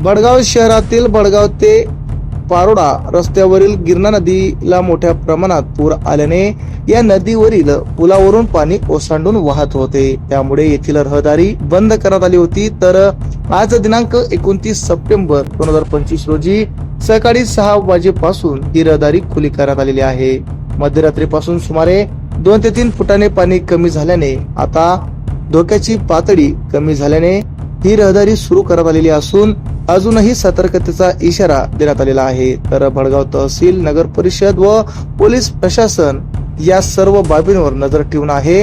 बडगाव शहरातील बडगाव ते पारोडा रस्त्यावरील गिरणा नदीला मोठ्या प्रमाणात पूर आल्याने या नदीवरील पुलावरून पाणी ओसांडून वाहत होते. त्यामुळे येथील रहदारी बंद करण्यात आली होती. तर आज दिनांक एकोणतीस सप्टेंबर दोन हजार पंचवीस रोजी सकाळी सहा वाजेपासून ही रहदारी खुली करण्यात आलेली आहे. मध्यरात्रीपासून सुमारे दोन ते तीन फुटाने पाणी कमी झाल्याने आता धोक्याची पातळी कमी झाल्याने ही रहदारी सुरू करण्यात आलेली असून अजूनही सतर्कतेचा इशारा देण्यात आलेला आहे. तर भडगाव तहसील नगर परिषद व पोलीस प्रशासन या सर्व बाबींवर नजर ठेवून आहे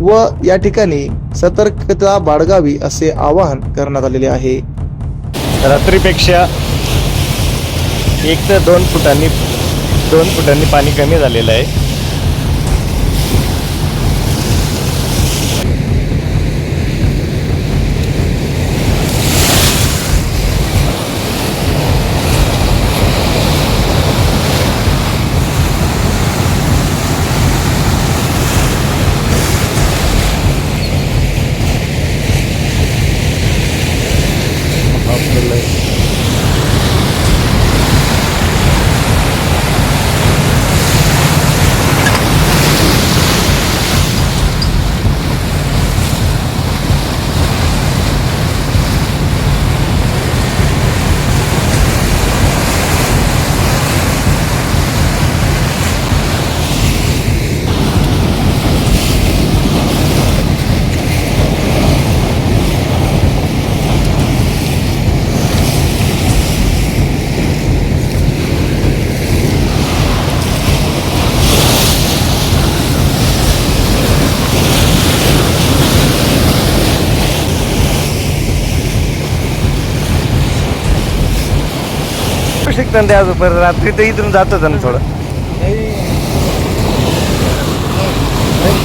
व या ठिकाणी सतर्कता बाळगावी असे आवाहन करण्यात आलेले आहे. रात्रीपेक्षा एक ते दोन फुटांनी दोन फुटांनी पाणी कमी झालेलं आहे. शिकताना ते अजून पण रात्री तर इथून जातच ना थोडं. नाही.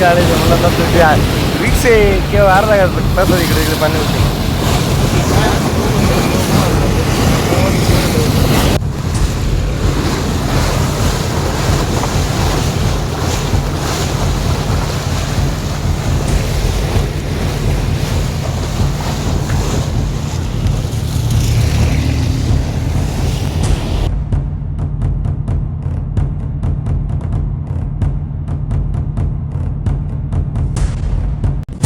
काढायचं मला नंतर ते आ- रिक्षा आहे किंवा अर्धा घास तसं इकडे इकडे पाणी होते.